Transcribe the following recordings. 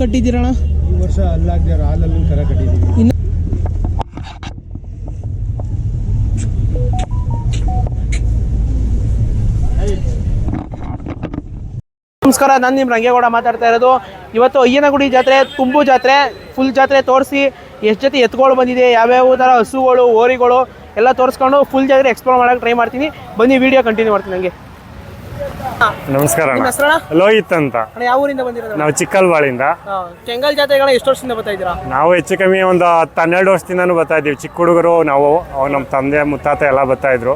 ಕಟ್ಟಿದ್ದೀರಣ್ಣ? ಈ ವರ್ಷ ಅಲ್ಲಾಗ್ದಾರ ಹಾಲಲ್ಲಿ ಕರ ಕಟ್ಟಿದ್ದೀವಿ. ಇನ್ನು ನಮಸ್ಕಾರ ನಾನು ನಿಮ್ಮ ರಂಗೇಗೌಡ ಮಾತಾಡ್ತಾ ಇರೋದು. ಇವತ್ತು ಅಯ್ಯನಗುಡಿ ಜಾತ್ರೆ ತುಂಬು ಜಾತ್ರೆ ಫುಲ್ ಜಾತ್ರೆ ತೋರಿಸಿ ಎಷ್ಟು ಜೊತೆ ಎತ್ಗಳು ಬಂದಿದೆ ಯಾವ್ಯಾವ ಥರ ಹಸುಗಳು ಓರಿಗಳು ಎಲ್ಲ ತೋರಿಸ್ಕೊಂಡು ಫುಲ್ ಜಾತ್ರೆ ಎಕ್ಸ್ಪ್ಲೋರ್ ಮಾಡೋಕ್ಕೆ ಟ್ರೈ ಮಾಡ್ತೀನಿ. ಬನ್ನಿ ವಿಡಿಯೋ ಕಂಟಿನ್ಯೂ ಮಾಡ್ತೀನಿ ನನಗೆ ನಮಸ್ಕಾರ ನಿಮ್ಮ ಲೋಹಿತ್ ಅಂತ. ಯಾವ ಊರಿಂದ ಬಂದಿರೋದು? ನಾವು ಚಿಕ್ಕಲ್ವಾಳಿಂದ ಕೆಂಗಲ್ ಜಾತ್ರೆಗಳ ಎಷ್ಟು ವರ್ಷದಿಂದ ಬರ್ತಾ ಇದ್ದೀರಾ? ನಾವು ಹೆಚ್ಚು ಕಮ್ಮಿ ಒಂದು ಹತ್ತು ಹನ್ನೆರಡು ವರ್ಷದಿಂದನೂ ಬರ್ತಾ ಇದ್ದೀವಿ. ಚಿಕ್ಕ ಹುಡುಗರು ನಾವು ನಮ್ಮ ತಂದೆ ಮುತ್ತಾತ ಎಲ್ಲ ಬರ್ತಾ ಇದ್ರು.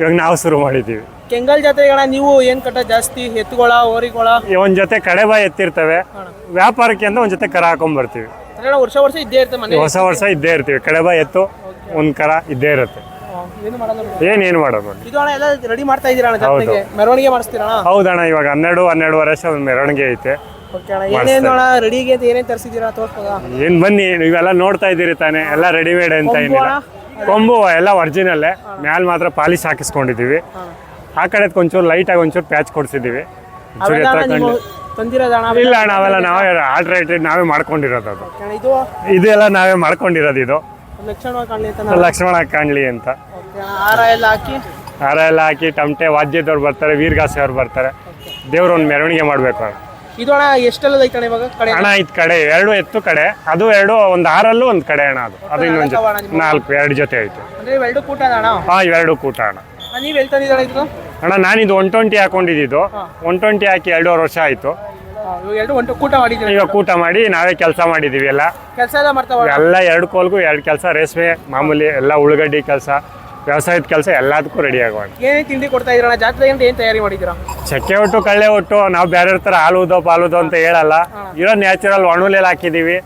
ಇವಾಗ ನಾವು ಶುರು ಮಾಡಿದ್ದೀವಿ. ಕೆಂಗಲ್ ಜಾತ್ರೆಗಳ ನೀವು ಏನು ಕಟ್ಟ? ಜಾಸ್ತಿ ಎತ್ತುಗಳ ಓರಿಗಳ ಒಂದ್ ಜೊತೆ ಕಡೆಬಾಯಿ ಎತ್ತಿರ್ತವೆ. ವ್ಯಾಪಾರಕ್ಕೆ ಅಂತ ಒಂದ್ ಜೊತೆ ಕರ ಹಾಕೊಂಡ್ ಬರ್ತೀವಿ ವರ್ಷ ವರ್ಷ ಇದ್ದೇ ಇರ್ತದೆ ಮನೆ? ಹೊಸ ವರ್ಷ ಇದ್ದೇ ಇರ್ತೀವಿ. ಕಡೆಬಾಯಿ ಎತ್ತು ಒಂದ್ ಕರ ಇದ್ದೇ ಇರುತ್ತೆ. ಏನು ಮಾಡಲ್ಲ ಏನೇನು ಮಾಡೋದು ನೋಡಿ ಇದು ಅಣ್ಣ ಎಲ್ಲ ರೆಡಿ ಮಾಡ್ತಾ ಇದ್ದೀರಾ ಅಣ್ಣ ಜಾತ್ರೆಗೆ ಮೆರವಣಿಗೆ ಮಾಡಿಸ್ತೀರಾ ಅಣ್ಣ? ಹೌದಣ್ಣ ಇವಾಗ ಹನ್ನೆರಡು ಹನ್ನೆರಡು ವರ್ಷ ಒಂದು ಮೆರವಣಿಗೆ ಐತೆ. ಓಕೆ ಅಣ್ಣ ಏನೇನು ಅಣ್ಣ ರೆಡಿಗೆ ಅಂತ ಏನೇನು ತರಿಸಿದ್ದೀರಾ ತೋರ್ಸ್ಬೋದಾ? ಏನ್ ಬನ್ನಿ ನೀವೆಲ್ಲ ನೋಡ್ತಾ ಇದ್ದೀರಿ ತಾನೆ ಎಲ್ಲ ರೆಡಿಮೇಡ್ ಅಂತ ಏನಿಲ್ಲ. ಕೊಂಬು ಎಲ್ಲ ಒರಿಜಿನಲ್ಲೇ ಮ್ಯಾಲ್ ಮಾತ್ರ ಪಾಲಿಶ್ ಹಾಕಿಸ್ಕೊಂಡಿದ್ದೀವಿ. ಆ ಕಡೆ ಒಂಚೂರು ಲೈಟಾಗಿ ಒಂಚೂರು ಪ್ಯಾಚ್ ಕೊಡ್ಸಿದ್ದೀವಿ. ಒಂಚೂರು ಅವೆಲ್ಲ ಎತ್ತರ ಅಣ್ಣ ನೀವು ಕಂಡು. ತಂದಿರೋದ ಅಣ್ಣ? ಇಲ್ಲ ಅಣ್ಣ ಅವೆಲ್ಲ ನಾವೇ ಆಲ್ಟ್ರೇಟೆಡ್ ನಾವೇ ಮಾಡ್ಕೊಂಡಿರೋದು ಅದು. ಓಕೆ ಅಣ್ಣ ಇದು ಇದೆಲ್ಲ ನಾವೇ ಮಾಡ್ಕೊಂಡಿರೋದು ಇದು. ಲಕ್ಷಣವಾಗಿ ಕಾಣಲಿ ಅಂತ ಲಕ್ಷ್ಮಣ ಕಾಣ್ಲಿ ಅಂತ. ಹಾರ ಎಲ್ಲ ಹಾಕಿ? ಹಾರ ಎಲ್ಲ ಹಾಕಿ ಟಮಟೆ ವಾದ್ಯದವ್ರು ಬರ್ತಾರೆ ವೀರಗಾಸೆ ಅವ್ರು ಬರ್ತಾರೆ. ದೇವ್ರ ಒಂದು ಮೆರವಣಿಗೆ ಮಾಡಬೇಕು ಇದು ಅಣ್ಣ ಎಷ್ಟೆಲ್ಲ ಇವಾಗ? ಕಡೆ ಹಣ ಇದ್ ಕಡೆ ಎರಡು ಎತ್ತು ಕಡೆ ಅದು ಎರಡು ಒಂದು ಆರಲ್ಲೂ ಒಂದು ಕಡೆ ಅಣ್ಣ ಅದು. ಅದು ಇನ್ನೊಂದು ಜೊತೆ. ನಾಲ್ಕು ಎರಡು ಜೊತೆ ಐತೆ. ಅಂದ್ರೆ ಇವೆರಡು ಕೂಟ ಅದ ಅಣ್ಣ? ಹಾಂ ಇವೆರಡು ಕೂಟ ಅಣ್ಣ. ಅಣ್ಣ, ನೀವು ಇದು ಅಣ್ಣ ನಾನಿದು ಒನ್ ಟ್ವೆಂಟಿ ಹಾಕೊಂಡಿದ್ದು. ಒನ್ ಟ್ವೆಂಟಿ ಹಾಕಿ ಎರಡೂವರೆ ವರ್ಷ ಆಯಿತು. ಹಾ, ಇವಾಗ ಎರಡು ಒಂಟು ಕೂಟ ಮಾಡಿದ್ದೀರಾ ಈಗ ಕೂಟ ಮಾಡಿ ನಾವೇ ಕೆಲಸ ಮಾಡಿದ್ದೀವಿ ಎಲ್ಲ. ಕೆಲಸ ಎಲ್ಲ ಮಾಡ್ತಾವ ಎಲ್ಲ ಎರಡು ಕೋಲ್ಗೂ ಎರಡು ಕೆಲಸ ರೇಷ್ಮೆ ಮಾಮೂಲಿ ಎಲ್ಲ ಉಳ್ಳಗಡ್ಡಿ ಕೆಲಸ. ವ್ಯವಸಾಯದ ಕೆಲಸ ಎಲ್ಲದಕ್ಕೂ ರೆಡಿ ಆಗೋಣ. ಏನೇ ತಿಂಡಿ ಕೊಡ್ತಾ ಇದ್ದೀರಾ ಅಣ್ಣ ಜಾತ್ರೆ ಅಂತ ಏನು ತಯಾರಿ ಮಾಡಿದ್ದೀರಾ? ಚಕ್ಕೆ ಒಟ್ಟು ಕಳ್ಳೆ ಒಟ್ಟು ನಾವು ಬೇರೆ ಥರ ಹಾಲುದೋ ಪಾಲುದೋ ಅಂತ ಹೇಳಲ್ಲ. ಇರೋ ನ್ಯಾಚುರಲ್ ಒಣುಲೆಲ್ಲ ಹಾಕಿದ್ದೀವಿ.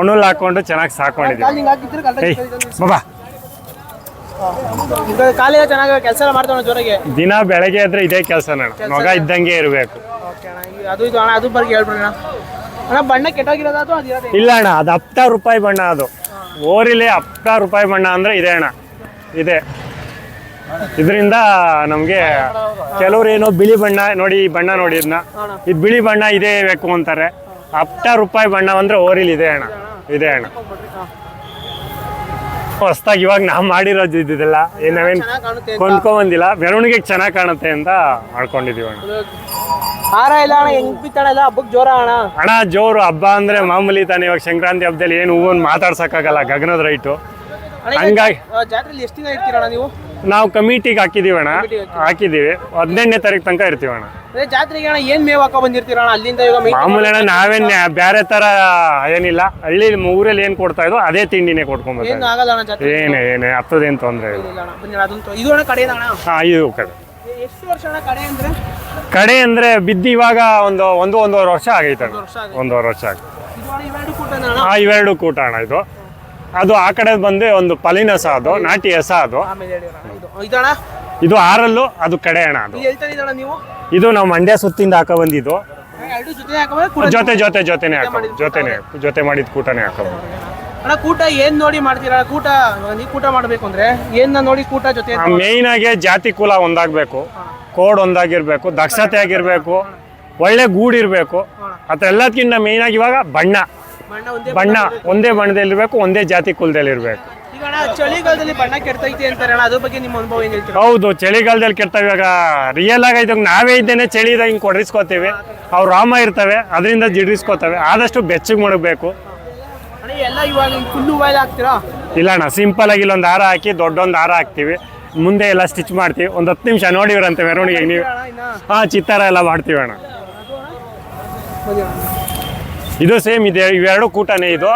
ಒಣುಲ್ ಹಾಕೊಂಡು ಚೆನ್ನಾಗಿ ಸಾಕೊಂಡಿದ್ದೀವಿ ಏಯ್ ಬಾಬಾ ಕಾಲೆಲ್ಲ ಚೆನ್ನಾಗಿ ಕೆಲಸ ಎಲ್ಲ ಮಾಡ್ತಾವ ಜೋರಾಗೆ? ದಿನ ಬೆಳಗ್ಗೆ ಆದ್ರೆ ಇದೇ ಕೆಲಸ ಅಣ್ಣ ಮಗ ಇದ್ದಂಗೆ ಇರಬೇಕು. ಓಕೆ ಅಣ್ಣ ಅದು ಇದು ಅಣ್ಣ ಅದು ಬಗ್ಗೆ ಹೇಳ್ಬಿಡಿ ಅಣ್ಣ. ಅಣ್ಣ ಬಣ್ಣ ಕೆಟ್ಟೋಗಿರೋದು ಅದು ಅದು ಇರೋದೇ ಇಲ್ಲ ಅಣ್ಣ ಅದು ಹಪ್ತ ರೂಪಾಯಿ ಬಣ್ಣ ಅದು. ಓರಿಲಿ ಹತ್ತಾರು ರೂಪಾಯಿ ಬಣ್ಣ ಅಂದ್ರೆ ಇದೆ ಅಣ್ಣ. ಇದೆ. ಇದರಿಂದ ನಮಗೆ ಕೆಲವ್ರು ಏನೋ ಬಿಳಿ ಬಣ್ಣ ನೋಡಿ ಈ ಬಣ್ಣ ನೋಡಿ ಇದನ್ನ ಇದು ಬಿಳಿ ಬಣ್ಣ ಇದೇ ಬೇಕು ಅಂತಾರೆ. ಅಪ್ಟ ರೂಪಾಯಿ ಬಣ್ಣ ಅಂದ್ರೆ ಓರಿಲ್ ಇದೆ ಅಣ್ಣ. ಇದೆ ಅಣ್ಣ. ಹೊಸ್ದಾಗಿ ಇವಾಗ ನಾವು ಮಾಡಿರೋದು ಇದೆಲ್ಲ ಏನೇನ್ ಕೊಂಡ್ಕೊ ಬಂದಿಲ್ಲ ಮೆರವಣಿಗೆ ಚೆನ್ನಾಗಿ ಕಾಣುತ್ತೆ ಅಂತ ಮಾಡ್ಕೊಂಡಿದೀವಿ ಅಣ್ಣ. ಹಾರ ಅಣ್ಣ ಹೆಂಗ್ ಬಿತ್ತಾಣ ಎಲ್ಲ? ಹಬ್ಬಕ್ಕೆ ಜೋರ ಅಣ್ಣ? ಹಣ ಜೋರು ಹಬ್ಬ ಅಂದ್ರೆ ಮಾಮೂಲಿ ತಾನೆ ಇವಾಗ ಸಂಕ್ರಾಂತಿ ಹಬ್ಬದಲ್ಲಿ ಏನು ಹೂವನ್ನು ಮಾತಾಡ್ಸಕ್ಕಾಗಲ್ಲ. ಗಗನದ ರೈಟು. ಹಂಗಾಗಿ ಜಾತ್ರೆಲಿ ಎಷ್ಟು ದಿನ ಇರ್ತೀರಣ್ಣ ನೀವು? ನಾವು ಕಮಿಟಿಗೆ ಹಾಕಿದೀವಿ ಅಣ್ಣ ಹಾಕಿದೀವಿ. ಹದಿನೆಂಟನೇ ತಾರೀಕು ತನಕ ಇರ್ತೀವಿ ಅಣ್ಣ ಅದೇ ಜಾತ್ರೆಗೆ ಅಣ್ಣ ಏನ್ ಮೇವ್ ಹಾಕೋ ಬಂದಿರ್ತೀರ ಅಣ್ಣ ಅಲ್ಲಿಂದ ಮೈ ಮಾಮೂಲಿ ಅಣ್ಣ ನಾವೇನ್ ಬೇರೆ ತರ ಏನಿಲ್ಲ. ಹಳ್ಳಿ ಊರಲ್ಲಿ ಏನ್ ಕೊಡ್ತಾ ಇದ್ವು ಅದೇ ತಿಂಡಿನೇ ಏನು ಕೊಟ್ಕೊಂಡ್ಬರ್ತಾರೆ ಆಗಲ್ಲ ಅಣ್ಣ ಜಾತ್ರೆ ಏನೇ ಏನೇ ಹತ್ತದೇನ್ ತೊಂದರೆ ಇಲ್ಲ. ಇಲ್ಲ ಅಣ್ಣ ಬನ್ನಿ ಅಣ್ಣ, ಅದೊಂದು ತೊ- ಇದು ಅಣ್ಣ ಕಡೆ ಅಣ್ಣ? ಹಾ ಇದು ಕಡೆ. ಎಷ್ಟು ವರ್ಷ ಅಣ್ಣ ಕಡೆ ಅಂದ್ರೆ? ಕಡೆ ಅಂದ್ರೆ ಬಿದ್ದು ಇವಾಗ ಒಂದು ಒಂದು ಒಂದೂವರೆ ವರ್ಷ ಆಗೈತೆ ಅಣ್ಣ. ವರ್ಷ ಆಗೈತೆ. ಒಂದೂವರೆ ವರ್ಷ ಆಗಿ ಇದು ಅಣ್ಣ ಇವೆರಡು ಕೂಟ ಅಣ್ಣ? ಆ ಇವೆರಡು ಕೂಟ ಅಣ್ಣ ಇದು. ಅದು ಆ ಕಡೆ ಬಂದು ಒಂದು ಪಲಿನ ಸಹ ಅದು ನಾಟಿ ಎಸ ಅದು. ಆಮೇಲೆ ಇದು ಆರಲ್ಲು ಅದು ಕಡೆ ಅಣ್ಣ ಅದು. ಇದು ಹೇಳ್ತಾ ನೀವು? ಇದು ನಾವು ಮಂಡ್ಯ ಸುತ್ತಿಂದ ಹಾಕ ಬಂದಿದ್ದು. ಎರಡು ಜೊತೆ ಜೊತೆ ಜೊತೆ ಜೊತೆನೆ ಹಾಕ ಜೊತೆನೆ ಜೊತೆ ಮಾಡಿದ ಕೂಟನೇ ಅಣ್ಣ ಕೂಟ ಏನ್ ನೋಡಿ ಮಾಡ್ತೀರಾ? ಕೂಟ ಇವಾಗ ನೀವು ಕೂಟ ಮಾಡ್ಬೇಕು ಅಂದ್ರೆ ಏನ್ನ ನೋಡಿ ಕೂಟ ಜೊತೆ ಮೇಯ್ನ್ ಆಗಿ ಜಾತಿ ಕುಲ ಒಂದಾಗಬೇಕು. ಕೋಡ್ ಒಂದಾಗಿರ್ಬೇಕು ದಕ್ಷತೆ ಆಗಿರ್ಬೇಕು ಒಳ್ಳೆ ಗೂಡಿರ್ಬೇಕು ಅದೆಲ್ಲದಕ್ಕಿಂತ ಎಲ್ಲದಕ್ಕಿಂತ ಮೇಯ್ನ್ ಆಗಿ ಇವಾಗ ಬಣ್ಣ. ಬಣ್ಣ ಒಂದೇ ಬಣ್ಣ ಒಂದೇ ಬಣ್ಣದಲ್ಲಿರ್ಬೇಕು ಒಂದೇ ಜಾತಿ ಕುಲದಲ್ಲಿರ್ಬೇಕು. ಚಳಿಗಾಲದಲ್ಲಿ ಬಣ್ಣ ಕೆಡ್ತೈತಿ ಅದ್ರ ಬಗ್ಗೆ ನಿಮ್ಮ ಅನುಭವ ಏನು ಹೇಳ್ತೀರಾ? ಹೌದು ಚಳಿಗಾಲದಲ್ಲಿ ಕೆಡ್ತಾವೆ ಇವಾಗ ರಿಯಲ್ ಆಗಿ ನಾವೇ ಇದ್ದೇನೆ ಚಳಿದಾಗ ಹಿಂಗೆ ಕೊಡ್ರಿಸ್ಕೋತೀವಿ. ಅವ್ರು ರಾಮ ಇರ್ತವೆ ಅದರಿಂದ ಜಿಡ್ರಿಸ್ಕೋತವೆ ಆದಷ್ಟು ಬೆಚ್ಚಗೆ ಮಾಡಬೇಕು ಎಲ್ಲ ಇವಾಗ ಫುಲ್ಲು ಹಾಕ್ತೀರಾ? ಇಲ್ಲ ಅಣ್ಣ ಸಿಂಪಲ್ ಆಗಿ ಇಲ್ಲೊಂದು ಹಾರ ಹಾಕಿ ದೊಡ್ಡೊಂದು ಹಾರ ಹಾಕ್ತೀವಿ. ಮುಂದೆ ಎಲ್ಲ ಸ್ಟಿಚ್ ಮಾಡ್ತೀವಿ. ಒಂದು ಹತ್ತು ನಿಮಿಷ ನೋಡಿವ್ರಂತೆ ಮೆರವಣಿಗೆ ನೀವು. ಹಾಂ ಚಿತ್ತಾರ ಎಲ್ಲ ಮಾಡ್ತೀವಿ ಅಣ್ಣ. ಇದು ಸೇಮ್ ಇದೆ ಇವೆರಡು ಕೂಟನೇ ಇದು.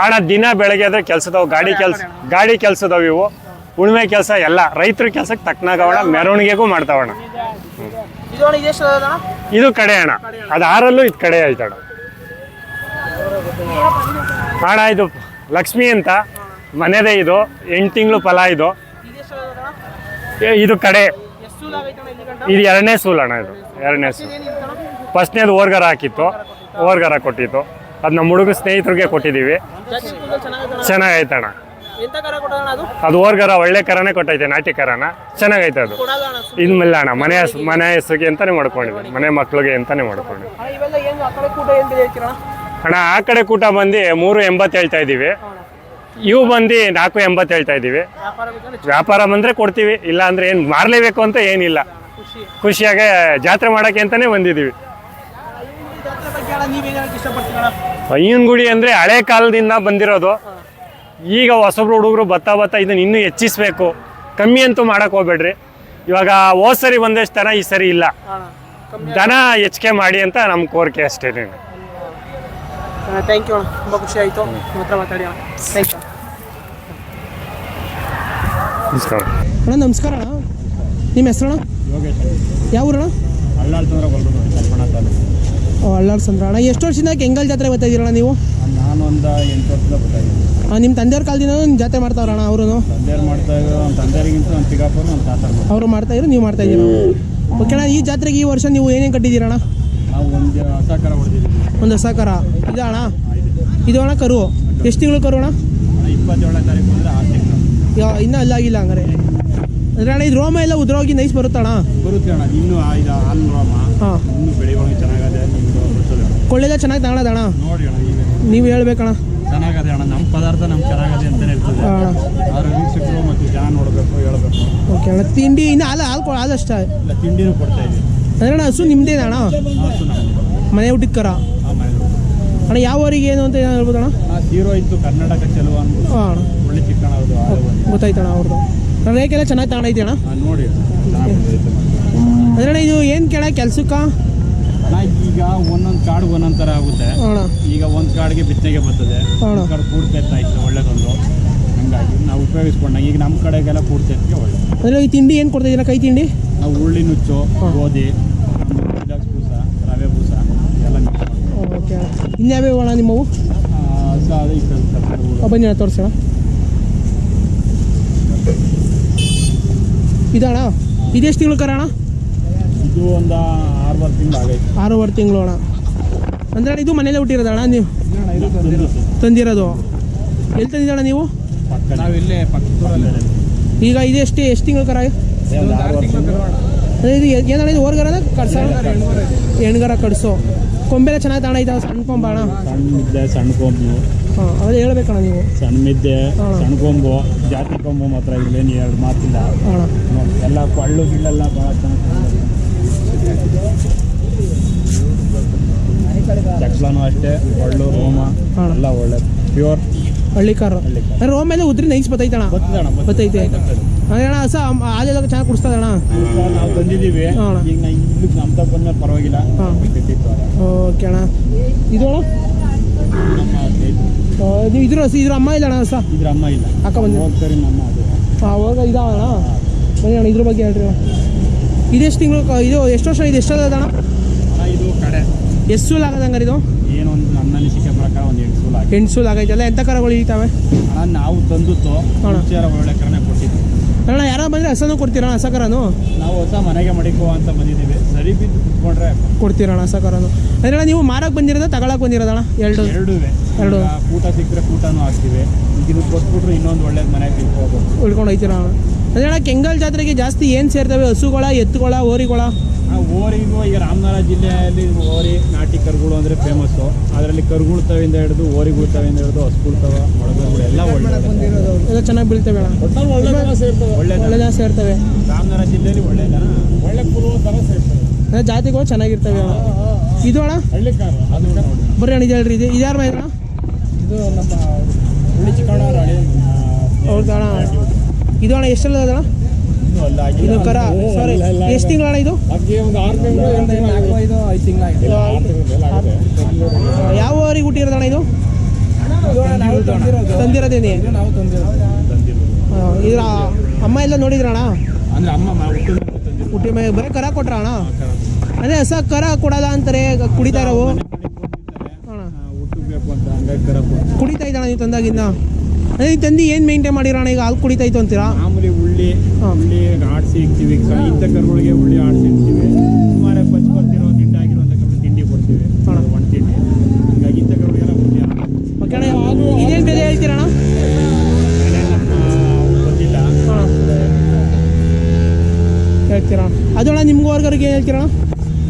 ಹಣ ದಿನ ಬೆಳಗ್ಗೆ ಆದ್ರೆ ಕೆಲ್ಸದವು ಗಾಡಿ ಕೆಲ್ಸ ಗಾಡಿ ಕೆಲ್ಸದವು ಇವು. ಉಳ್ಮೆ ಕೆಲಸ ಎಲ್ಲ ರೈತರ ಕೆಲ್ಸಕ್ಕೆ ತಕ್ಕನಾಗವಣ ಮೆರವಣಿಗೆಗೂ ಮಾಡ್ತಾವಣ ಇದು ಕಡೆ ಅಣ್ಣ. ಅದು ಆರಲ್ಲೂ ಇದು ಕಡೆ ಆಯ್ತಣ್ಣ ಅಣ್ಣ. ಇದು ಲಕ್ಷ್ಮಿ ಅಂತ. ಮನೆದೇ ಇದು. ಎಂಟು ತಿಂಗಳು ಫಲ ಇದು. ಇದು ಕಡೆ. ಇದು ಎರಡನೇ ಸೂಲ್ ಅಣ್ಣ ಇದು. ಎರಡನೇ ಸೂಲ್. ಫಸ್ಟ್ನೇದು ಓರ್ಗರ ಹಾಕಿತ್ತು. ಓರ್ಗರ ಕೊಟ್ಟಿತ್ತು ಅದು ನಮ್ಮ ಹುಡುಗ ಸ್ನೇಹಿತರಿಗೆ ಕೊಟ್ಟಿದ್ದೀವಿ. ಚೆನ್ನಾಗೈತಣ್ಣ. ಅದು ಓರ್ಗಾರ ಒಳ್ಳೆ ಕರನೇ ಕೊಟ್ಟೈತೆ ನಾಟಿ ಕರನ. ಚೆನ್ನಾಗೈತೆ ಅದು. ಇನ್ಮೇಲೆ ಅಣ್ಣ ಮನೆ ಹಸ್ ಮನೆ ಹೆಸರಿಗೆ ಅಂತಾನೆ ಮಾಡ್ಕೊಂಡಿದ್ವಿ ಮನೆ ಮಕ್ಳಿಗೆ ಅಂತಾನೆ ಮಾಡ್ಕೊಂಡು ಅಣ್ಣ ಆ ಕಡೆ ಕೂಟ ಬಂದು ಮೂರು ಎಂಬತ್ತು ಹೇಳ್ತಾ ಇದ್ದೀವಿ. ಇವು ಬಂದು ನಾಲ್ಕು ಎಂಬತ್ತು ಹೇಳ್ತಾ ಇದ್ದೀವಿ. ವ್ಯಾಪಾರ ಬಂದರೆ ಕೊಡ್ತೀವಿ. ಇಲ್ಲ ಅಂದ್ರೆ ಏನು ಮಾರಲೇಬೇಕು ಅಂತ ಏನಿಲ್ಲ. ಖುಷಿ. ಖುಷಿಯಾಗೆ ಜಾತ್ರೆ ಮಾಡೋಕ್ಕೆ ಅಂತಾನೆ ಬಂದಿದ್ದೀವಿ. ಜಾತ್ರೆ ಗುಡಿ ಅಂದರೆ ಹಳೆ ಕಾಲದಿಂದ ಬಂದಿರೋದು. ಈಗ ಹೊಸಬ್ರು ಹುಡುಗರು ಬತ್ತಾ ಬತ್ತಾ ಇದನ್ನ ಇನ್ನೂ ಹೆಚ್ಚಿಸ್ಬೇಕು. ಕಮ್ಮಿ ಅಂತೂ ಮಾಡಕ್ ಹೋಗ್ಬೇಡ್ರಿ. ಇವಾಗ ಹೋದ್ ಸರಿ ಒಂದಷ್ಟು ದನ ಈ ಸರಿ ಇಲ್ಲ. ದನ ಹೆಚ್ಚಿಗೆ ಮಾಡಿ ಅಂತ ನಮ್ಮ ಕೋರಿಕೆ ಅಷ್ಟೇ ಥ್ಯಾಂಕ್ ಯು ಅಣ್ಣ. ತುಂಬ ಖುಷಿ ಆಯಿತು. ಮಾತಾಡಿ ಥ್ಯಾಂಕ್ ಯು ನಮಸ್ಕಾರ. ಅಣ್ಣ ನಮಸ್ಕಾರ ಅಣ್ಣ. ನಿಮ್ಮ ಹೆಸರು ಅಣ್ಣ ಯೋಗೇಶ್. ಯಾವ ಊರಣ್ಣ? ಸಂದ್ರ ಅಣ್ಣ ಎಷ್ಟು ವರ್ಷದಿಂದ ಕೆಂಗಲ್ ಜಾತ್ರೆ ಬರ್ತಾ ಇದ್ದೀರಣ್ಣ ನೀವು? ಎಂಟು ವರ್ಷದ ನಿಮ್ಮ ತಂದೆಯವ್ರ ಕಾಲದಿಂದ ನಿಮ್ಮ ಜಾತ್ರೆ ಮಾಡ್ತಾವ್ರಣ್ಣ ಅವರು ತಂದೆಯವ್ರು ಮಾಡ್ತಾ ಇದ್ರು ನಮ್ಮ ತಂದೆಯರಿಗಿಂತ ನಮ್ಮ ಚಿಕ್ಕಪ್ಪರು ನಮ್ಮ ತಾತರು ಅವರು ಮಾಡ್ತಾ ಇದ್ರು ನೀವು ಮಾಡ್ತಾ ಇದ್ದೀರ? ಓಕೆ ಅಣ್ಣ ಈ ಜಾತ್ರೆಗೆ ಈ ವರ್ಷ ನೀವು ಏನೇನು ಕಟ್ಟಿದ್ದೀರಣ್ಣ? ನಾವು ಒಂದು ಹೊಸ ಕರ ಹೊಡೆದಿದ್ದೀವಿ. ಒಂದು ಇದು ಅಣ್ಣ? ಇದು ಅಣ್ಣ ಕರು. ಎಷ್ಟು ತಿಂಗಳು ಕರು ಅಣ್ಣ? ಇಪ್ಪತ್ತೇಳನೇ ತಾರೀಕು ಅಂದರೆ ಆರು ತಿಂಗಳು. ಯಾ ಇನ್ನೂ ಅಲ್ಲಾಗಿಲ್ಲ ಹಂಗಾರೆ. ಅಂದ್ರೆ ಅಣ್ಣ ಇದು ರೋಮ ಎಲ್ಲ ಉದ್ರೋಗಿ ನೈಸ್ ಬರುತ್ತಣ್ಣ? ಬರುತ್ತೆ ಅಣ್ಣ ಇನ್ನು ಇದು ಹಾಲು ರೋಮ. ಹಾಂ. ಇನ್ನೂ ಬೆಳೆಗಳು ಚೆನ್ನಾಗದೆ ಕೊಳ್ಳೆಲ್ಲ ಚೆನ್ನಾಗಿ ತಗೊಳದ ಅಣ್ಣ. ನೋಡಿ ಅಣ್ಣ ಈಗ ನೀವು ಹೇಳ್ಬೇಕಣ್ಣ. ಚೆನ್ನಾಗದೆ ಅಣ್ಣ ನಮ್ಮ ಪದಾರ್ಥ ನಮ್ಗೆ ಚೆನ್ನಾಗದೆ ಅಂತ ಇರ್ತದೆ. ಅಣ್ಣ. ಆದ್ರೆ ವೀಕ್ಷಕರು ಮತ್ತು ಜನ ನೋಡಬೇಕು ಹೇಳ್ಬೇಕು. ಓಕೆ ಅಣ್ಣ ತಿಂಡಿ ಇನ್ನು ಹಾಲು ಹಾಲು ಕೊ- ಹಾಲು ಅಷ್ಟೇ ಇಲ್ಲ ತಿಂಡಿನೂ ಕೊಡ್ತಾ ಇದ್ದೀವಿ ಅಂದ್ರೆ ಅಣ್ಣ ಹಸು ನಿಮ್ಮದೇನ ಅಣ್ಣ? ಹಸು ನಮ್ಮದು ಮನೆ ಊಟಕ್ಕರ ಅಣ್ಣ ಯಾವ ಊರಿಗೆ ಏನು ಅಂತ ಏನು ಹೇಳ್ಬೋದು ಅಣ್ಣ ಹೀರೋ ಇತ್ತು ಕರ್ನಾಟಕ ಚೆಲುವ ಅಂದ್ಬಿಟ್ಟು ಹಾಂ ಅಣ್ಣ. ಒಳ್ಳೆ ಚಿಕ್ಕಣ ಅದು ಗೊತ್ತಾಯ್ತಣ್ಣ ಅವ್ರದ್ದು. ಅಣ್ಣ ರೇಖೆಲ್ಲ ಚೆನ್ನಾಗಿ ತಗೊಂಡೈತಿ ಅಣ್ಣ? ನೋಡಿ ಚೆನ್ನಾಗಿ ಬಂದೈತೆ ಅಂದ್ರೆ ಅಣ್ಣ ಇದು ಏನು ಕೇಳ ಕೆಲ್ಸಕ್ಕ? ಅಣ್ಣ ಈಗ ಒಂದೊಂದು ಕಾರ್ಡ್ ಒಂದೊಂದು ಥರ ಆಗುತ್ತೆ. ಈಗ ಒಂದು ಕಾಡಿಗೆ ಬಿತ್ತನೆಗೆ ಬರ್ತದೆ. ಕಾಡು ಕೂಡ್ತಾ ಇತ್ತು ಒಳ್ಳೇದೊಂದು. ಹಂಗಾಗಿ ನಾವು ಉಪಯೋಗಿಸ್ಕೊಂಡಾಗ ಈಗ ನಮ್ಮ ಕಡೆಗೆಲ್ಲ ಕೂಡ್ತೈತಿಗೆ ಒಳ್ಳೆ ಅಂದ್ರೆ ಈ ತಿಂಡಿ ಏನು ಕೊಡ್ತಾ ಕೈ ತಿಂಡಿ? ನಾವು ಉಳ್ಳಿ ನುಚ್ಚು ಗೋಧಿ ಬೂಸ ರವೆ ಬೂಸ ಎಲ್ಲ ಓಕೆ ಅಣ್ಣ. ಇನ್ಯಾವ್ಯಾವ ಅಣ್ಣ ನಿಮ್ಮವು? ಬನ್ನಿ ಅಣ್ಣ ತೋರಿಸೋಣ ಇದಣ್ಣ ಇದೆಷ್ಟು ತಿಂಗಳು ಕರೋಣ ಇದು ಒಂದು ಆರೂವರೆ ತಿಂಗಳು ಆಗೈತೆ ಆರೂವರೆ ತಿಂಗಳು ಅಣ್ಣ ಅಂದ್ರೆ ಅಣ್ಣ ಇದು ಮನೇಲೆ ಹುಟ್ಟಿರೋದು ಅಣ್ಣ ನೀವು? ಇದು ತಂದಿರೋದು. ತಂದಿರೋದು. ಎಲ್ಲಿ ತಂದಿದ್ದಣ್ಣ ನೀವು? ಪಕ್ಕ ನಾವು ಇಲ್ಲೇ ಪಕ್ಕದೂರಲ್ಲೇ ಈಗ ಇದು ಎಷ್ಟು ಎಷ್ಟು ತಿಂಗಳು ಕರ ಒಂದು ಆರು ವರ್ಷ ಅದೇ ಇದು ಎ- ಏನಣ್ಣ ಇದು ಓರ್ಗರನ ಕಡ್ಸ? ಹೆಣ್ಗರ ಕಡ್ಸು. ಕೊಂಬೆಲ್ಲ ಚೆನ್ನಾಗಿ ತಗೊಂಡೈತ ಸಣ್ಣ ಕೊಂಬ ಅಣ್ಣ? ಸಣ್ಣ ಮಿದ್ದೆ ಸಣ್ಣ ಕೊಂಬು. ಹಾಂ ಅದೇ ಹೇಳ್ಬೇಕಣ್ಣ ನೀವು. ಸಣ್ಣ ಮಿದ್ದೆ ಹಾ. ಸಣ್ಣ ಕೊಂಬು. ಜಾತಿ ಕೊಂಬು ಮಾತ್ರ ಇಲ್ಲೇನು ಎರಡು ಮಾತಿಲ್ಲ. ಅಣ್ಣ ಎಲ್ಲ ಕೊಳ್ಳು ಗಿಳ್ಳೆಲ್ಲ ಭಾಳ ಚೆನ್ನಾಗಿ ಚಕ್ಲನೂ ಅಷ್ಟೇ ಒಳ್ಳು ರೋಮ. ಎಲ್ಲ ಒಳ್ಳೆ. ಪ್ಯೂರ್ ಹಳ್ಳಿ ಕಾರು. ಅಂದ್ರೆ ರೋಮ್ ಮೇಲೆ ಉದ್ರಿ ನೈಸ್ ಬತ್ತೈತಣ್ಣ. ಗೊತ್ತದಣ್ಣ ಬತ್ತೈತೆ. ಅಣ್ಣ ಹಸ ಹಾಲೆಲ್ಲ ಚೆನ್ನಾಗಿ ಕುಡಿಸ್ತದಣ್ಣ ನಾವು ತಂದಿದ್ದೀವಿ. ಅಣ್ಣ. ಈಗ ನಾ ಇಲ್ಲಿ ನಮ್ಮ ತಗ ಬಂದ್ಮೇಲೆ ಪರವಾಗಿಲ್ಲ. ಓಕೆ ಅಣ್ಣ. ಇದು ಅಣ್ಣ? ನೀವು ಇದ್ರ ಹಸಿ ಇದ್ರ ಅಮ್ಮ ಇಲ್ಲ ಅಣ್ಣ ಸ? ಇದ್ರ ಅಮ್ಮ ಇಲ್ಲ. ಅಕ್ಕ ಬಂದು ಹೋಗ್ತಾರೆ ನಮ್ಮ ಅದು. ಹಾಂ ಅವಾಗ ಇದಾವ ಅಣ್ಣ. ಬನ್ನಿ ಅಣ್ಣ ಇದ್ರ ಬಗ್ಗೆ ಹೇಳ್ರಿ ಅಣ್ಣ. ಇದೆಷ್ಟು ತಿಂಗಳು ಇದು ಎಷ್ಟು ವರ್ಷ ಇದು ಎಷ್ಟು ಅದ ಅಣ್ಣ? ಅಣ್ಣ ಇದು ಕಡೆ. ಎಷ್ಟು ಹಂಗಾರೆ ಇದು? ಏನೋ ಒಂದು ನನ್ನ ಅನಿಸಿಕೆ ಪ್ರಕಾರ ಒಂದು ಎಂಟು ಸೂಲ್ ಆಗಿ ಎಂಟು ಸೂಲ್ ಆಗೈತೆ ಎಲ್ಲ ಎಂಥ ಕರಗಳು ಇಳಿತಾವೆ ಅಣ್ಣ ನಾವು ತಂದಿತ್ತು. ಮುಂಚೆ ಒಳ್ಳೆ ಕರನೆ ಕೊಟ್ಟಿದ್ದು ಅಣ್ಣ ಯಾರೋ ಬಂದರೆ ಹಸನು ಕೊಡ್ತೀರಣ ಹಸ ಕರನು ನಾವು ಹೊಸ ಮನೆಗೆ ಮಡಿಕೋ ಅಂತ ಬಂದಿದ್ದೀವಿ. ಸರಿ ಬಿದ್ದು ಕುತ್ಕೊಂಡ್ರೆ ಕೊಡ್ತೀರಣ್ಣ ಹಸ ಕರನು ನೀವು ಮಾರಕ್ಕೆ ಬಂದಿರೋದ ತಗೊಳಕ್ಕೆ ಬಂದಿರೋದಣ್ಣ ಎರಡು ಎರಡೂ. ಎರಡು. ಊಟ ಸಿಕ್ಕರೆ ಊಟನೂ ಹಾಕ್ತೀವಿ. ಇದು ಕೊಟ್ಬಿಟ್ರೆ ಇನ್ನೊಂದು ಒಳ್ಳೇದು ಮನೆಗೆ ತಿಳ್ಕೊಬೋದು. ಉಳ್ಕೊಂಡು ಹೋಯ್ತೀರ ಅಣ್ಣ ಕೆಂಗಲ್ ಜಾತ್ರೆಗೆ ಜಾಸ್ತಿ ಏನು ಸೇರ್ತವೆ? ಹಸುಗಳ ಎತ್ತುಗಳ ಓರಿಗಳ ಓರಿಗೂ ಈಗ ರಾಮನಗರ ಜಿಲ್ಲೆಯಲ್ಲಿ ಓರಿ ನಾಟಿ ಕರುಗಳು ಅಂದರೆ ಫೇಮಸ್ಸು ಅದರಲ್ಲಿ ಕರುಗಳು ತವಿಂದ ಹಿಡಿದು ಓರಿಗಳು ತವಿಂದ ಹಿಡಿದು ಹಸುಗಳು ತವ ಮೊಳಗರುಗಳು ಎಲ್ಲ ಒಳ್ಳೆ ಎಲ್ಲ ಚೆನ್ನಾಗಿ ಬೀಳ್ತವೆ ಒಳ್ಳೆ ಒಳ್ಳೆ ಜನ ಸೇರ್ತವೆ. ರಾಮನಗರ ಜಿಲ್ಲೆಯಲ್ಲಿ ಒಳ್ಳೆ ದನ ಒಳ್ಳೆ ಥರ ಸೇರ್ತವೆ. ಜಾತಿಗಳು ಚೆನ್ನಾಗಿರ್ತವೆ ಇದು ಅಣ್ಣ? ಹಳ್ಳಿ ಬರ್ರಿ ಅಣ್ಣ ಇದು ಹೇಳ್ರಿ. ಇದು ಇದು ಮೈದ್ರ? ಇದು ನಮ್ಮ ಹುಳಿ ಚಿಕ್ಕಣ್ಣ ಅವ್ರದ್ದು ಅಣ್ಣ? ಇದು ಅಣ್ಣ ಎಷ್ಟೆಲ್ಲ ಅದ ಅಣ್ಣ ಇನ್ನೂ ಇದು ಕರ ಸಾರಿ ಎಷ್ಟು ತಿಂಗಳ ಇದು ಯಾವ ಊರಿಗೆ ಹುಟ್ಟಿರೋದಣ್ಣ ಇದು? ತಂದಿರೋದೇನೆ? ನಾವು ತಂದಿರೋದು. ತಂದಿರೋದು. ಇದ್ರ ಅಮ್ಮ ಎಲ್ಲ ನೋಡಿದ್ರಣ ಅಂದ್ರೆ ಅಮ್ಮ ಮ- ಮೇಲೆ ತಂದಿರೋದು. ಹುಟ್ಟಿ ಮೇಲೆ ಬರೀ ಕರ ಕೊಟ್ರ. ಅಣ್ಣ. ಅದೇ ಹೊಸ ಕರ ಕೊಡಲ್ಲ ಅಂತಾರೆ ಕುಡಿತಾರವು ಕುಡಿತಾ ಇರೋ ಕುಡಿತಾ ಇದ್ದಣ್ಣ ನೀವು ತಂದಾಗಿಂದ? ಅದೇ ತಂದು ಏನು ಮೇಂಟೈನ್ ಮಾಡಿರೋಣ? ಈಗ ಹಾಲು ಕುಡಿತಾ ಇತ್ತು ಅಂತೀರಾ? ಮಾಮೂಲಿ ಉಳ್ಳಿ ಉಳ್ಳಿ ಆಡಿಸಿ ಇಕ್ತೀವಿ ಇಂಥ ಕರುಗಳಿಗೆ ಉಳ್ಳಿ ಆಡಿಸಿ ಇಕ್ತೀವಿ ಸುಮಾರು ಬಚ್ಚ ಬರ್ತಿರೋ ತಿಂಡಿ ಆಗಿರುವಂಥ ತಿಂಡಿ ಕೊಡ್ತೀವಿ. ಒಂದು ತಿಂಡಿ. ಹಾಗಾಗಿ ಇಂಥ ಕರುಗಳಿಗೆಲ್ಲ ಉಳ್ಳಿ ಓಕೆ ಇದೇನು ಬೆಲೆ ಹೇಳ್ತೀರಣ ಗೊತ್ತಿಲ್ಲ. ಹೇಳ್ತೀರಾ? ಅದು ಅಣ್ಣ ನಿಮ್ಗೆ ಏನು ಹೇಳ್ತೀರಣ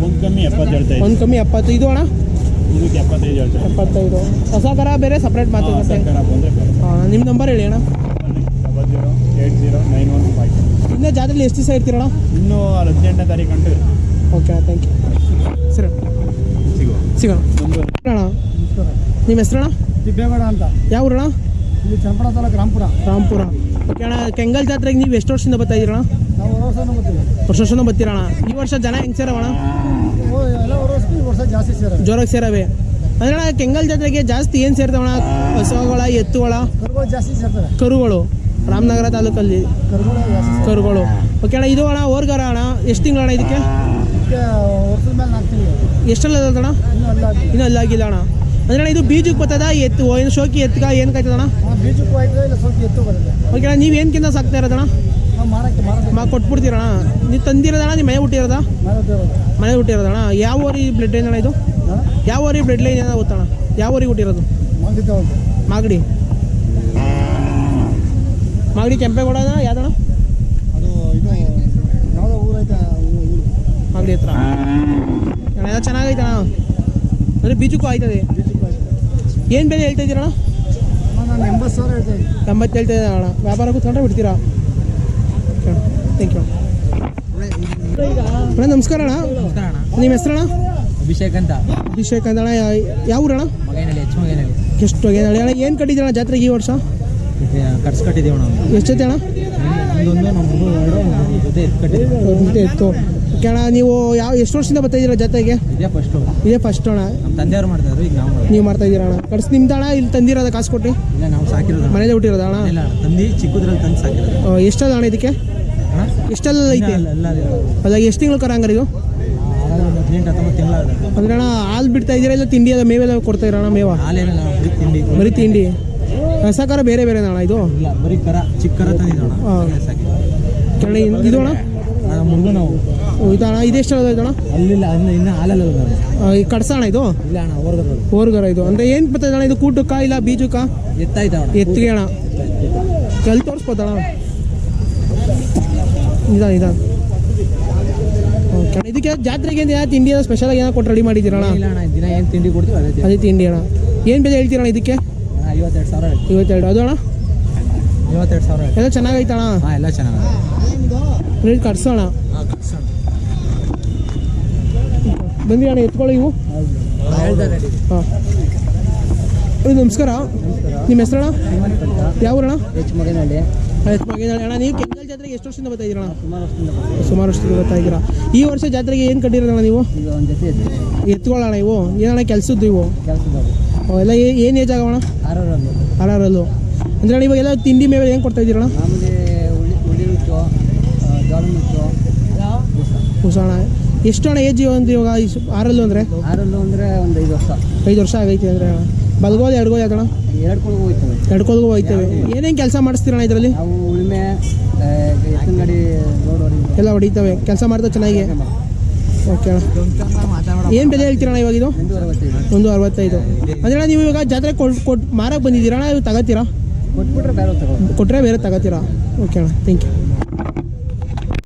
ಒಂದು ಕಮ್ಮಿ ಎಪ್ಪತ್ತು ಒಂದು ಕಮ್ಮಿ ಎಪ್ಪತ್ತು. ಇದು ಅಣ್ಣ? ಇದಕ್ಕೆ ಎಪ್ಪತ್ತೈದು ಹೇಳ್ತಾ ಇದ್ದೀವಿ ಎಪ್ಪತ್ತೈದು ಹೊಸ ಕರ ಬೇರೆ ಸಪ್ರೇಟ್ ಸರ್ಕಾರ ಬಂದರೆ ನಿಮ್ಮ ನಂಬರ್ ಹೇಳಿ ಅಣ್ಣ. Double zero eight zero nine one five ಇನ್ನೂ ಜಾತ್ರೆಲಿ ಎಷ್ಟು ದಿವಸ ಇರ್ತೀರಣ್ಣ ಇನ್ನೂ ಹದಿನೆಂಟನೇ ತಾರೀಕು ಗಂಟು ಓಕೆ ಥ್ಯಾಂಕ್ ಯು ಸರಿ ಸಿಗೋ ಸಿಗೋಣ. ಅಣ್ಣ. ನಿಮ್ಮ ಹೆಸರಣ್ಣ ದಿಬ್ಬೇಗೌಡ ಅಂತ. ಯಾವ ಊರಣ್ಣ? ಇಲ್ಲಿ ಚನ್ನಪಡ ತಾಲೂಕು ರಾಮಪುರ. ರಾಂಪುರ ಓಕೆ ಅಣ್ಣ ಕೆಂಗಲ್ ಜಾತ್ರೆಗೆ ನೀವು ಎಷ್ಟು ವರ್ಷದಿಂದ ಬರ್ತಾ ಇದ್ದೀರಣ್ಣ? ವರ್ಷ ವರ್ಷನೂ ಈ ವರ್ಷ ಜನ ಹೆಂಗೆ ಸೇರವಣ ಜೋರಾಗಿ ಸೇರವೆ. ಅಂದ್ರೆ ಕೆಂಗಲ್ ಜಾತ್ರೆಗೆ ಜಾಸ್ತಿ ಏನು ಸೇರ್ತವಣ ಹಸುಗಳ ಎತ್ತುಗಳ? ಕರುಗಳು ರಾಮನಗರ ತಾಲೂಕಲ್ಲಿ. ಕರುಗಳು ಓಕೆ ಅಣ್ಣ ಇದು ಅಣ್ಣ ಓರ್ಗರ ಅಣ್ಣ? ಎಷ್ಟು ತಿಂಗಳ ಅಣ್ಣ ಇದಕ್ಕೆ? ಎಷ್ಟೆಲ್ಲ ಅಣ್ಣ? ಇನ್ನೂ ಅಲ್ಲ ಇನ್ನೂ ಅಲ್ಲಾಗಿಲ್ಲ ಅಣ್ಣ. ಅಂದ್ರೆ ಇದು ಬೀಜಕ್ಕೆ ಬರ್ತದ ಎತ್ತು ಏನು ಶೋಕಿ ಎತ್ತಗ ಏನು ಕಾಯ್ತದಣ್ಣ ಓಕೆ ಅಣ್ಣ ನೀವು ಏನಕ್ಕಿಂತ ಸಾಕ್ತಾ ಇರೋದಣ್ಣ ನಾವು ಮಾರಕ್ಕೆ ಮಾರಕ್ಕೆ. ಮಾ ಕೊಟ್ಬಿಡ್ತೀರಣ್ಣ. ನೀವು ತಂದಿರೋದಣ್ಣ ನಿಮ್ಮ ಮನೆ ಹುಟ್ಟಿರೋದಾ? ಮನೆ ಹುಟ್ಟಿರೋದಣ್ಣ. ಯಾವ ಊರಿ ಬ್ಲಡ್ ಲೈನ್ ಅಣ್ಣ ಇದು? ಯಾವ ಊರಿ ಬ್ಲಡ್ ಲೈನ್ ಏನೋ ಗೊತ್ತಣ್ಣ? ಯಾವ ಊರಿಗೆ ಹುಟ್ಟಿರೋದು? ಮಾಗಡಿ. ಮಾಗಡಿ ಕೆಂಪೇಗೌಡ ಯಾವ್ದಣ್ಣ? ಅದು ಇದು ಯಾವುದೋ ಊರು ಐತೆ ಆ ಊರು. ಊರು. ಮಾಗಡಿ ಹತ್ರ. ಅಣ್ಣ ಎಲ್ಲ ಚೆನ್ನಾಗೈತಣ್ಣ. ಅಂದರೆ ಬೀಜಕ್ಕೂ ಆಯ್ತದೆ. ಏನು ಬೆಲೆ ಹೇಳ್ತಾ ಇದ್ದೀರಣ್ಣ? ಅಣ್ಣ, ನಾನು ಎಂಬತ್ತು ಸಾವಿರ ಹೇಳ್ತಾ ಇದ್ದೀನಿ. ಎಂಬತ್ತು ಹೇಳ್ತಾ ಅಣ್ಣ ವ್ಯಾಪಾರ ಕೂತ್ಕೊಂಡ್ರೆ ಬಿಡ್ತೀರಾ? ಥ್ಯಾಂಕ್ ಯು ಅಣ್ಣ ನಮಸ್ಕಾರ ಅಣ್ಣ. ನಿಮ್ಮ ಹೆಸರಣ್ಣ? ಅಭಿಷೇಕ್ ಅಂತ ಅಭಿಷೇಕ್ ಅಂತ ಅಣ್ಣ ಯಾವ ಊರಣ್ಣ? ಮಗೇನಹಳ್ಳಿ ಮಗೇನಹಳ್ಳಿ ಎಷ್ಟು ಏನು ಅಣ್ಣ ಏನು ಕಟ್ಟಿದ್ದೀರಣ್ಣ ಜಾತ್ರೆಗೆ ಈ ವರ್ಷ? ಕಟ್ಸ್ಕಟ್ಟಿದ್ದೀವಿ ಕಟ್ಟಿದ್ದೀವಿ ಎಷ್ಟು ಜೊತೆ ಅಣ್ಣ? ನಮ್ಮ ಎರಡು ಜೊತೆ ಎತ್ತು ಓಕೆ ಅಣ್ಣ ನೀವು ಯಾವ ಎಷ್ಟು ವರ್ಷದಿಂದ ಬರ್ತಾ ಇದ್ದೀರಾ ಜಾತ್ರೆಗೆ? ಇದೇ ಫಸ್ಟು ಇದೇ ಫಸ್ಟ್ ಅಣ್ಣ. ನಮ್ಮ ತಂದೆಯವ್ರು ಮಾಡ್ತಾಯಿದ್ರು ಈಗ ನಾವು ನೀವು ಮಾಡ್ತಾ ಇದ್ದೀರಾ ಅಣ್ಣ? ಕಡ್ಸ್ ನಿಮ್ದು ಅಣ್ಣ ಇಲ್ಲಿ ತಂದಿರೋದ ಕಾಸು ಕೊಟ್ಟು ಇಲ್ಲ ನಾವು ಸಾಕಿರೋದು. ಮನೇಲಿ ಹುಟ್ಟಿರೋದ ಅಣ್ಣ? ಇಲ್ಲ ತಂದು ಚಿಕ್ಕದ್ರಲ್ಲಿ ತಂದು ಸಾಕಿರೋದು. ಆ, ಅಣ್ಣ ಇದಕ್ಕೆ? ಅಣ್ಣ ಎಷ್ಟಲ್ಲ ಐತೆ? ಅದಾಗ ಎಷ್ಟು ತಿಂಗಳು ಕರಂಗಾರ ಹತ್ತೊಂಬತ್ತು ಅಂದ್ರೆ ಅಣ್ಣ ಹಾಲು ಬಿಡ್ತಾ ಇದ್ದೀರಾ ಇಲ್ಲ ತಿಂಡಿ ಎಲ್ಲ ಮೇವೆಲ್ಲ ಕೊಡ್ತಾ ಇರೋಣ ಮೇವ? ಬರೀ ತಿಂಡಿ. ಮರಿ ತಿಂಡಿ? ರಸಕಾರ ಬೇರೆ ಬೇರೆ ಅಣ್ಣ ಇದು? ಬರೀ ಕರ ತಂದಿದ್ದೋಣ ಇದು ಅಣ್ಣ? ಇದಣ್ಣ ಅಣ್ಣ ಇದೆಷ್ಟು ಇದು ಅಣ್ಣ ಅಲ್ಲಿಲ್ಲ ಅನ್ನ ಇನ್ನು ಹಾಲಲ್ಲ ಆ, ಈ ಕಡ್ಸ ಅಣ್ಣ ಇದು? ಇಲ್ಲ ಅಣ್ಣ ಹೊರಗಡೆ. ಓರ್ಗರ ಇದು. ಅಂದರೆ ಏನು ಬರ್ತದೆ ಅಣ್ಣ ಇದು ಕೂಟಕ್ಕ ಇಲ್ಲ ಬೀಜಕ್ಕ? ಎತ್ತಿಗೆ ಅಣ್ಣ. ಎಲ್ಲಿ ತೋರಿಸ್ಬೋದಣ್ಣ? ನಿಧಾನ ನಿಧಾನ ಓಕೆ. ಇದಕ್ಕೆ ಜಾತ್ರೆಗೆ ಏನು ತಿಂಡಿ ಏನೋ ಸ್ಪೆಷಲ್ ಆಗಿ ಏನೋ ಕೊಟ್ಟು ರೆಡಿ ಮಾಡಿದ್ದೀರಣ್ಣ? ಇಲ್ಲ ಅಣ್ಣ ದಿನ ಏನು ತಿಂಡಿ ಕೊಡ್ತೀವಿ ಅದೇ ತಿಂಡಿ. ಅದೇ ತಿಂಡಿ ಅಣ್ಣ. ಏನು ಬೆಲೆ ಹೇಳ್ತೀರಣ್ಣ ಇದಕ್ಕೆ? ಅಣ್ಣ ಐವತ್ತೆರಡು ಸಾವಿರ ಹೇಳ್ತೀವಿ. ಇವತ್ತೆರಡು ಅದು ಅಣ್ಣ? ಐವತ್ತೆರಡು ಸಾವಿರ ಎಲ್ಲ ಚೆನ್ನಾಗೈತಣ್ಣ? ಹಾಂ ಎಲ್ಲ ಚೆನ್ನಾಗಿದೆ ರೇಟ್ ಕಟ್ಸೋಣ. ಬಂದ್ರಿ ಅಣ್ಣ ಎತ್ಕೊಳ್ಳಿ ಇವು. ಹಾಂ ನಮಸ್ಕಾರ. ನಿಮ್ಮ ಹೆಸರಣ್ಣ? ಯಾವ ಊರಣ್ಣ ಹೆಚ್ಚು ಮಗನಲ್ಲಿ ಆಯ್ತು ಮಗೇನಹಳ್ಳಿ ಅಣ್ಣ ನೀವು ಕೆಂಗಲ್ ಜಾತ್ರೆಗೆ ಎಷ್ಟು ವರ್ಷದಿಂದ ಬರ್ತಾ ಇದ್ದೀರಣ್ಣ? ಸುಮಾರು ವರ್ಷದಿಂದ ಸುಮಾರು ವರ್ಷದಿಂದ ಬರ್ತಾ ಇದ್ದೀರಾ. ಈ ವರ್ಷ ಜಾತ್ರೆಗೆ ಏನು ಕಟ್ಟಿರೋಣ ನೀವು? ಎತ್ಕೊಳ್ಳೋಣ ಇವು ಏನಣ್ಣ ಕೆಲ್ಸದ್ದು ಇವು ಎಲ್ಲ ಏನ್ ಏಜ್ ಆರರಲ್ಲಿ. ಆರಲ್ಲೂ ಅಂದ್ರೆ ಇವಾಗ ಎಲ್ಲ ತಿಂಡಿ ಮೇಲೆ ಏನು ಕೊಡ್ತಾ ಮುಚ್ಚು ಹೊಸಣ ಎಷ್ಟು ಅಣ್ಣ ಏಜ್ ಒಂದು ಇವಾಗ ಆರಲ್ಲು ಅಂದರೆ? ಆರಲ್ಲು ಅಂದರೆ ಒಂದು ಐದು ವರ್ಷ. ಐದು ವರ್ಷ ಆಗೈತಿ ಅಂದರೆ. ಅಣ್ಣ ಬಲ್ಗೋಲ್ ಎಡ್ಗೋಲ್ ಎರಡ್ಕೊಳಗೂ ಎರಡು ಕೊಳಗು ಹೋಯ್ತವೆ. ಎಡ್ಕೋಲ್ಗೂ ಹೋಯ್ತೇವೆ. ಏನೇನು ಕೆಲಸ ಮಾಡಿಸ್ತೀರಣ ಇದರಲ್ಲಿ? ನಾವು ಉಳುಮೆ ಎತ್ತಿನ ಗಾಡಿ ರೋಡ್ ಹೊಡಿದು ಎಲ್ಲ ಹೊಡಿತವೆ. ಕೆಲಸ ಮಾಡ್ತಾ ಚೆನ್ನಾಗಿ? ಓಕೆ ಏನು ಬೆಲೆ ಹೇಳ್ತೀರಣ್ಣ ಇವಾಗ ಇದು? ಒಂದು ಅರವತ್ತೈದು. ಅಂದ್ರೆ ನೀವು ಇವಾಗ ಜಾತ್ರೆ ಕೊಟ್ಟು ಕೊಟ್ಟು ಮಾರಕ್ಕೆ ಬಂದಿದ್ದೀರಣ್ಣ ಇವು ತಗೋತೀರಾ? ಕೊಟ್ಬಿಟ್ರೆ ಬೇರೆ ತಗೋ ಕೊಟ್ಟರೆ ಬೇರೆ ತಗೋತೀರಾ? ಓಕೆ ಅಣ್ಣ. Thank you